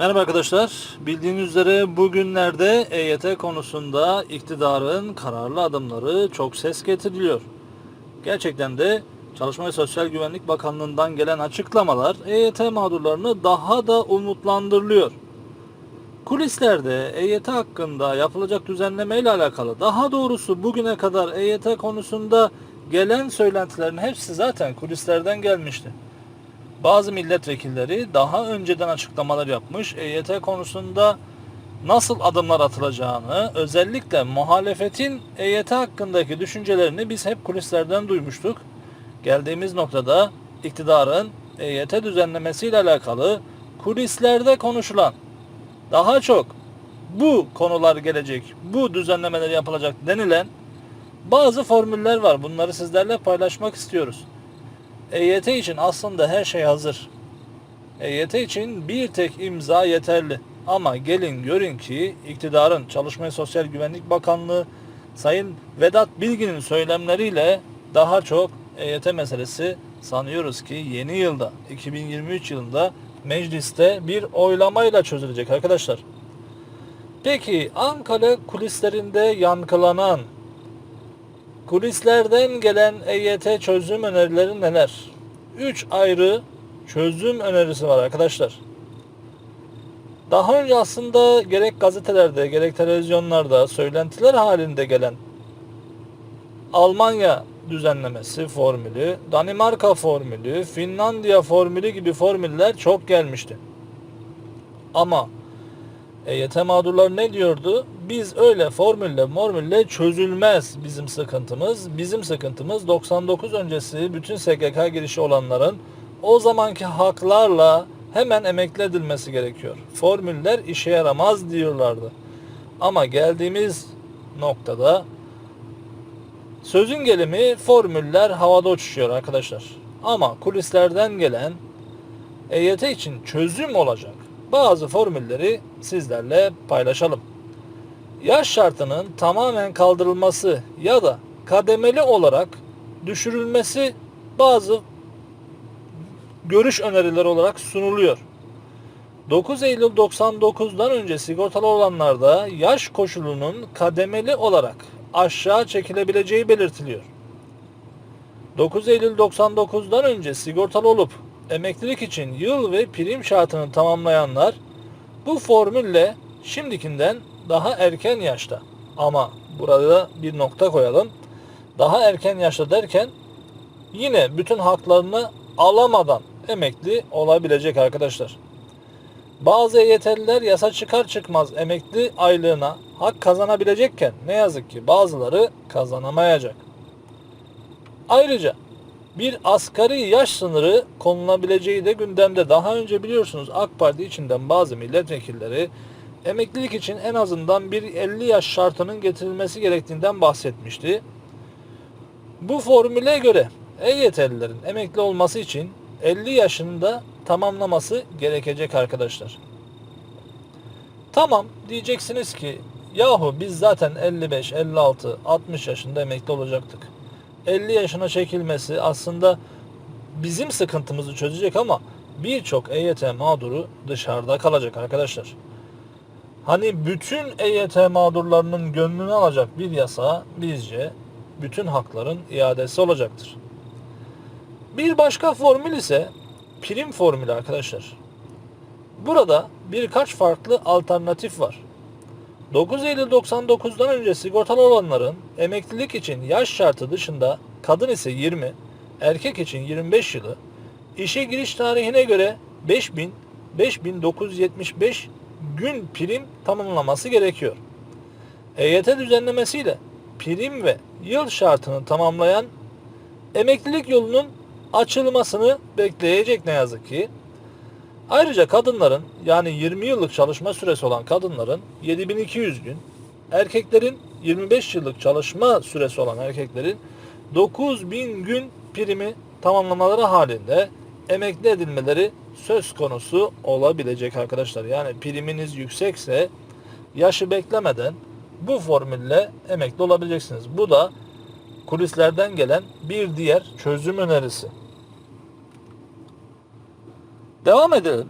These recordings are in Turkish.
Merhaba arkadaşlar. Bildiğiniz üzere bugünlerde EYT konusunda iktidarın kararlı adımları çok ses getiriliyor. Gerçekten de Çalışma ve Sosyal Güvenlik Bakanlığı'ndan gelen açıklamalar EYT mağdurlarını daha da umutlandırılıyor. Kulislerde EYT hakkında yapılacak düzenleme ile alakalı daha doğrusu bugüne kadar EYT konusunda gelen söylentilerin hepsi zaten kulislerden gelmişti. Bazı milletvekilleri daha önceden açıklamalar yapmış. EYT konusunda nasıl adımlar atılacağını, özellikle muhalefetin EYT hakkındaki düşüncelerini biz hep kulislerden duymuştuk. Geldiğimiz noktada iktidarın EYT düzenlemesiyle alakalı kulislerde konuşulan daha çok bu konular gelecek, bu düzenlemeler yapılacak denilen bazı formüller var. Bunları sizlerle paylaşmak istiyoruz. EYT için aslında her şey hazır. EYT için bir tek imza yeterli. Ama gelin görün ki iktidarın Çalışma Sosyal Güvenlik Bakanlığı Sayın Vedat Bilgin'in söylemleriyle daha çok EYT meselesi sanıyoruz ki yeni yılda 2023 yılında mecliste bir oylamayla çözülecek arkadaşlar. Peki Ankara kulislerinde yankılanan Kulislerden gelen EYT çözüm önerileri neler? 3 ayrı çözüm önerisi var arkadaşlar. Daha önce aslında gerek gazetelerde gerek televizyonlarda söylentiler halinde gelen Almanya düzenlemesi formülü, Danimarka formülü, Finlandiya formülü gibi formüller çok gelmişti. Ama EYT mağdurlar ne diyordu? Biz öyle formülle formülle çözülmez bizim sıkıntımız. Bizim sıkıntımız 99 öncesi bütün SGK girişi olanların o zamanki haklarla hemen emekli edilmesi gerekiyor. Formüller işe yaramaz diyorlardı. Ama geldiğimiz noktada sözün gelimi formüller havada uçuşuyor arkadaşlar. Ama kulislerden gelen EYT için çözüm olacak bazı formülleri sizlerle paylaşalım. Yaş şartının tamamen kaldırılması ya da kademeli olarak düşürülmesi bazı görüş önerileri olarak sunuluyor. 9 Eylül 99'dan önce sigortalı olanlarda yaş koşulunun kademeli olarak aşağı çekilebileceği belirtiliyor. 9 Eylül 99'dan önce sigortalı olup emeklilik için yıl ve prim şartını tamamlayanlar bu formülle şimdikinden daha erken yaşta ama burada bir nokta koyalım. Daha erken yaşta derken yine bütün haklarını alamadan emekli olabilecek arkadaşlar. Bazı EYT'liler yasa çıkar çıkmaz emekli aylığına hak kazanabilecekken ne yazık ki bazıları kazanamayacak. Ayrıca bir asgari yaş sınırı konulabileceği de gündemde. Daha önce biliyorsunuz AK Parti içinden bazı milletvekilleri emeklilik için en azından bir 50 yaş şartının getirilmesi gerektiğinden bahsetmişti. Bu formüle göre EYT'lilerin emekli olması için 50 yaşında tamamlaması gerekecek arkadaşlar. Tamam diyeceksiniz ki yahu biz zaten 55, 56, 60 yaşında emekli olacaktık. 50 yaşına çekilmesi aslında bizim sıkıntımızı çözecek ama birçok EYT mağduru dışarıda kalacak arkadaşlar. Hani bütün EYT mağdurlarının gönlünü alacak bir yasa bizce bütün hakların iadesi olacaktır. Bir başka formül ise prim formülü arkadaşlar. Burada birkaç farklı alternatif var. 9 Eylül 99'dan önce sigortalı olanların emeklilik için yaş şartı dışında kadın ise 20, erkek için 25 yılı, işe giriş tarihine göre 5000 5975 gün prim tamamlaması gerekiyor. EYT düzenlemesiyle prim ve yıl şartını tamamlayan emeklilik yolunun açılmasını bekleyecek ne yazık ki. Ayrıca kadınların yani 20 yıllık çalışma süresi olan kadınların 7200 gün, erkeklerin 25 yıllık çalışma süresi olan erkeklerin 9000 gün primi tamamlamaları halinde emekli edilmeleri söz konusu olabilecek arkadaşlar. Yani priminiz yüksekse yaşı beklemeden bu formülle emekli olabileceksiniz. Bu da kulislerden gelen bir diğer çözüm önerisi. Devam edelim.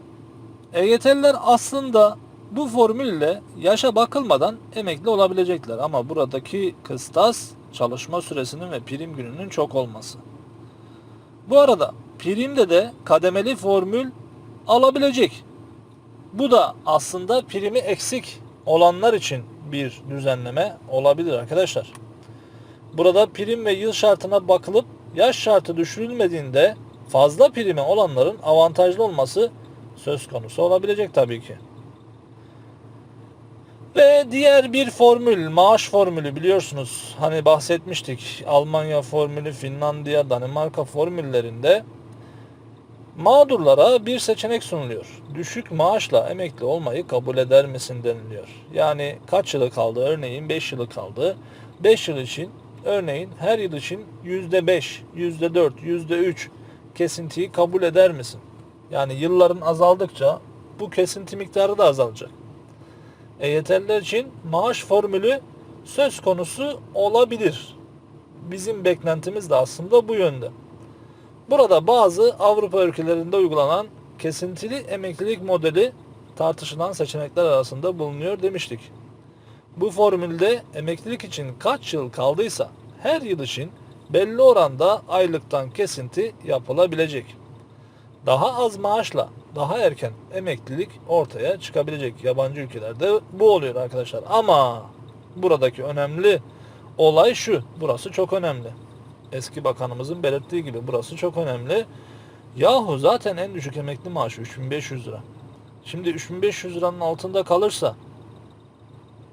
EYT'liler aslında bu formülle yaşa bakılmadan emekli olabilecekler ama buradaki kıstas çalışma süresinin ve prim gününün çok olması. Bu arada primde de kademeli formül alabilecek. Bu da aslında primi eksik olanlar için bir düzenleme olabilir arkadaşlar. Burada prim ve yıl şartına bakılıp yaş şartı düşürülmediğinde fazla primi olanların avantajlı olması söz konusu olabilecek tabii ki. Ve diğer bir formül, maaş formülü biliyorsunuz. Hani bahsetmiştik. Almanya formülü, Finlandiya, Danimarka formüllerinde mağdurlara bir seçenek sunuluyor. Düşük maaşla emekli olmayı kabul eder misin deniliyor. Yani kaç yılı kaldı? Örneğin 5 yılı kaldı. 5 yıl için örneğin her yıl için %5, %4, %3 kesintiyi kabul eder misin? Yani yılların azaldıkça bu kesinti miktarı da azalacak. EYT'liler için maaş formülü söz konusu olabilir. Bizim beklentimiz de aslında bu yönde. Burada bazı Avrupa ülkelerinde uygulanan kesintili emeklilik modeli tartışılan seçenekler arasında bulunuyor demiştik. Bu formülde emeklilik için kaç yıl kaldıysa her yıl için belli oranda aylıktan kesinti yapılabilecek. Daha az maaşla daha erken emeklilik ortaya çıkabilecek yabancı ülkelerde bu oluyor arkadaşlar. Ama buradaki önemli olay şu. Burası çok önemli. Eski bakanımızın belirttiği gibi burası çok önemli. Yahu zaten en düşük emekli maaşı 3500 lira. Şimdi 3500 liranın altında kalırsa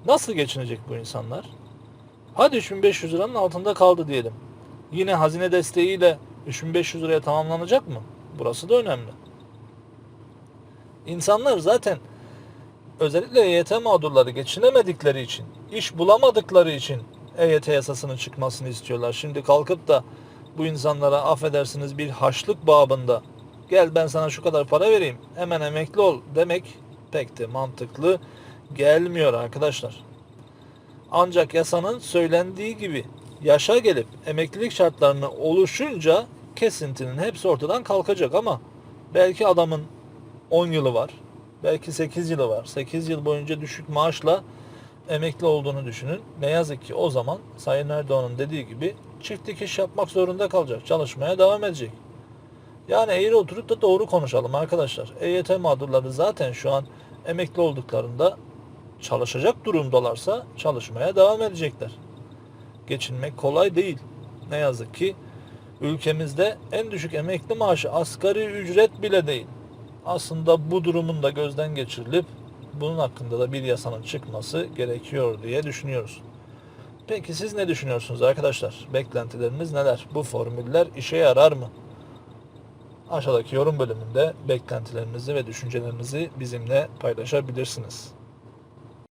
nasıl geçinecek bu insanlar? Hadi 3500 liranın altında kaldı diyelim. Yine hazine desteğiyle 3500 liraya tamamlanacak mı? Burası da önemli. İnsanlar zaten özellikle EYT mağdurları geçinemedikleri için, iş bulamadıkları için EYT yasasının çıkmasını istiyorlar. Şimdi kalkıp da bu insanlara affedersiniz bir haçlık babında gel ben sana şu kadar para vereyim hemen emekli ol demek pek de mantıklı gelmiyor arkadaşlar. Ancak yasanın söylendiği gibi yaşa gelip emeklilik şartlarını oluşunca kesintinin hepsi ortadan kalkacak ama belki adamın 10 yılı var. Belki 8 yılı var. 8 yıl boyunca düşük maaşla emekli olduğunu düşünün. Ne yazık ki o zaman Sayın Erdoğan'ın dediği gibi çiftlik iş yapmak zorunda kalacak. Çalışmaya devam edecek. Yani eğri oturup da doğru konuşalım arkadaşlar. EYT mağdurları zaten şu an emekli olduklarında çalışacak durumdalarsa çalışmaya devam edecekler. Geçinmek kolay değil. Ne yazık ki ülkemizde en düşük emekli maaşı asgari ücret bile değil. Aslında bu durumun da gözden geçirilip bunun hakkında da bir yasanın çıkması gerekiyor diye düşünüyoruz. Peki siz ne düşünüyorsunuz arkadaşlar? Beklentileriniz neler? Bu formüller işe yarar mı? Aşağıdaki yorum bölümünde beklentilerinizi ve düşüncelerinizi bizimle paylaşabilirsiniz.